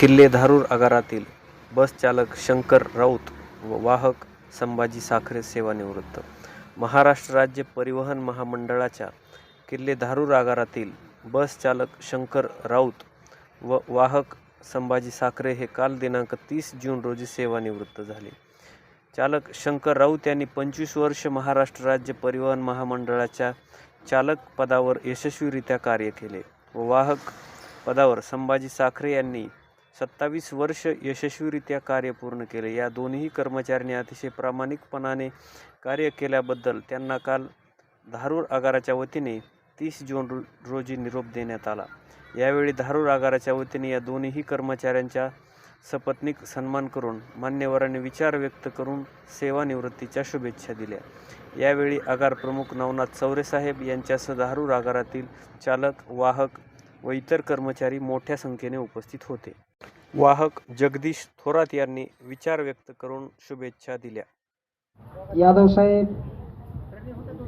किल्ले धारूर आगारातील बस चालक शंकर राऊत व वाहक संभाजी साखरे सेवानिवृत्त. महाराष्ट्र राज्य परिवहन महामंडळाच्या किल्ले धारूर आगारातील बस चालक शंकर राऊत व वाहक संभाजी साखरे हे काल दिनांक तीस जून रोजी सेवानिवृत्त झाले. चालक शंकर राऊत यांनी पंचवीस वर्ष महाराष्ट्र राज्य परिवहन महामंडळाच्या चालक पदावर यशस्वीरित्या कार्य केले व वाहक पदावर संभाजी साखरे यांनी सत्तावीस वर्ष यशस्वीरित्या कार्य पूर्ण केले. या दोन्ही कर्मचाऱ्यांनी अतिशय प्रामाणिकपणाने कार्य केल्याबद्दल त्यांना काल धारूर आगाराच्या वतीने तीस जून रोजी निरोप देण्यात आला. यावेळी धारूर आगाराच्या वतीने या दोन्ही कर्मचाऱ्यांच्या सपत्नीक सन्मान करून मान्यवरांनी विचार व्यक्त करून सेवानिवृत्तीच्या शुभेच्छा दिल्या. यावेळी आगार प्रमुख नवनाथ चौरेसाहेब यांच्यासह धारूर आगारातील चालक वाहक व इतर कर्मचारी मोठ्या संख्येने उपस्थित होते. वाहक जगदीश थोरात यांनी विचार व्यक्त करून शुभेच्छा दिल्या. यादव साहेब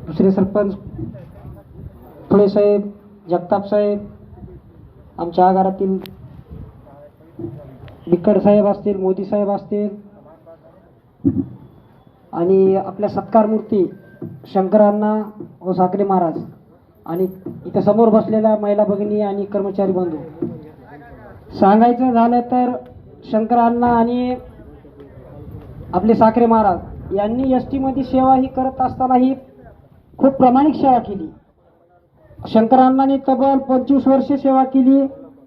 दुसरे सरपंच फुले साहेब जगताप साहेब आमच्या आगारातील बिक्कड साहेब असतील मोदी साहेब असतील आणि आपल्या सत्कार मूर्ती शंकरांना व साखरे महाराज आणि इथं समोर बसलेल्या महिला भगिनी आणि कर्मचारी बंधू. सांगायचं झालं तर शंकरांना आणि आपले साखरे महाराज यांनी एस टीमध्ये सेवा ही करत असतानाही खूप प्रामाणिक सेवा केली. शंकरांनाने तब्बल पंचवीस वर्षे सेवा केली.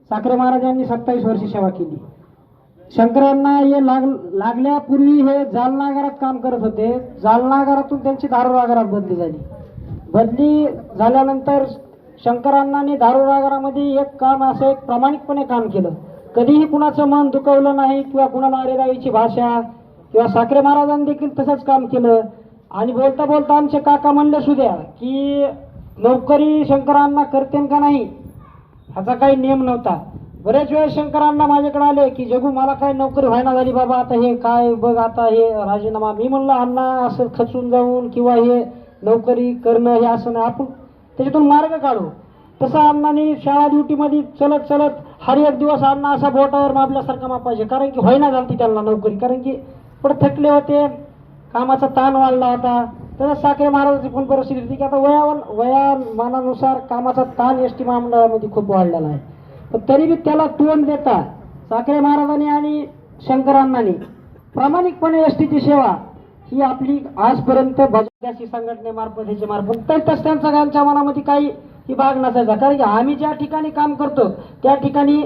साखरे महाराज यांनी सत्तावीस वर्षे सेवा केली. शंकरांना हे लाग लागल्यापूर्वी हे जालनागरात काम करत होते. जालनागरातून त्यांची धारूर बदली झाली. बदली झाल्यानंतर शंकरांनाने धारूर एक काम असं एक प्रामाणिकपणे काम केलं. कधीही कुणाचं मन दुखवलं नाही किंवा कुणाला अरेरावीची भाषा किंवा साखरे महाराजांनी देखील तसंच काम केलं. आणि बोलता बोलता आमचे काका म्हणले सुद्या की नोकरी शंकरांना करते का नाही? ह्याचा काही नियम नव्हता. बरेच वेळेस शंकरांना माझ्याकडे आले की जगू मला काय नोकरी व्हायना झाली बाबा आता हे काय बघ आता हे राजीनामा. मी म्हणलं अण्णा असं खचून जाऊन किंवा हे नोकरी करणं हे असं नाही आपण त्याच्यातून मार्ग काढू. तसा अण्णांनी शाळा ड्युटीमध्ये चलत चलत हर एक दिवस अण्णा असा बोटावर मापल्यासारखा मापायचे कारण की होईना झाली त्यांना नोकरी. कारण की पुढे थकले होते कामाचा ताण वाढला होता. तसंच साखरे महाराजांची पण परिस्थिती होती. की आता वयावर वयामानानुसार कामाचा ताण एस टी महामंडळामध्ये खूप वाढलेला आहे. पण तरी बी त्याला तोंड देता साखरे महाराजांनी आणि शंकरांनानी प्रामाणिकपणे एस टीची सेवा ही आपली आजपर्यंत भजनाची संघटनेमार्फत ह्याच्या मार्फत तसंच त्यांचा सगळ्यांच्या मनामध्ये काही ही भाग नसायचा. कारण की आम्ही ज्या ठिकाणी काम करतो त्या ठिकाणी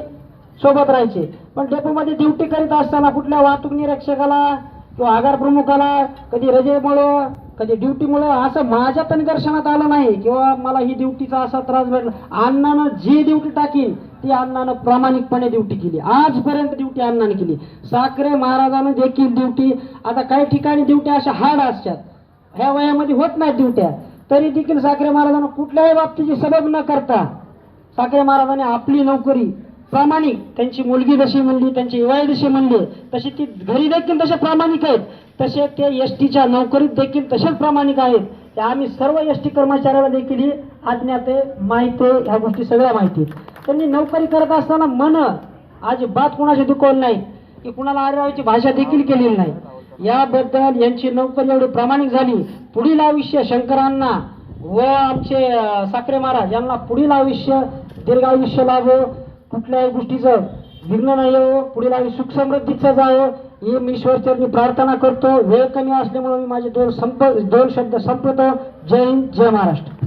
सोबत राहायचे. पण डेपोमध्ये ड्युटी करीत असताना कुठल्या वाहतूक निरीक्षकाला किंवा आगार प्रमुखाला कधी रजेमुळं कधी ड्युटीमुळं असं माझ्या पण दर्शनात आलं नाही किंवा मला ही ड्युटीचा असा त्रास भेटला. अण्णानं जी ड्युटी टाकीन ती अण्णानं प्रामाणिकपणे ड्युटी केली. आजपर्यंत ड्युटी अण्णाने केली. साखरे महाराजानं देखील ड्युटी आता काही ठिकाणी ड्युटी अशा हार्ड असतात. ह्या वयामध्ये होत नाहीत ड्युट्या. तरी देखील साखरे महाराजांना कुठल्याही बाबतीची सबब न करता साखरे महाराजांनी आपली नोकरी प्रामाणिक. त्यांची मुलगी जशी म्हणली त्यांची हिवाळी जशी म्हणली तशी ती घरी देखील तसे प्रामाणिक आहेत. तसे ते एस टीच्या नोकरीत देखील तसेच प्रामाणिक आहेत. ते आम्ही सर्व एस टी कर्मचाऱ्याला देखील ही आज्ञात आहे माहिती आहे. ह्या गोष्टी सगळ्या माहिती त्यांनी नोकरी करत असताना मन अजिबात कुणाशी दुखवलं नाही. की कुणाला आरेरावीची भाषा देखील केलेली नाही. याबद्दल यांची नोकरी एवढी प्रामाणिक झाली. पुढील आयुष्य शंकरांना व आमचे साखरे महाराज यांना पुढील आयुष्य दीर्घ आयुष्य लाभो. कुठल्याही गोष्टीचं विघ्न नाही हो. पुढील आम्ही सुख समृद्धीचं जावं ही हो. मी ईश्वरचरणी प्रार्थना करतो. वेळ कमी असल्यामुळे मी माझे दोन संप दोन शब्द संपवतो. जय हिंद जय महाराष्ट्र.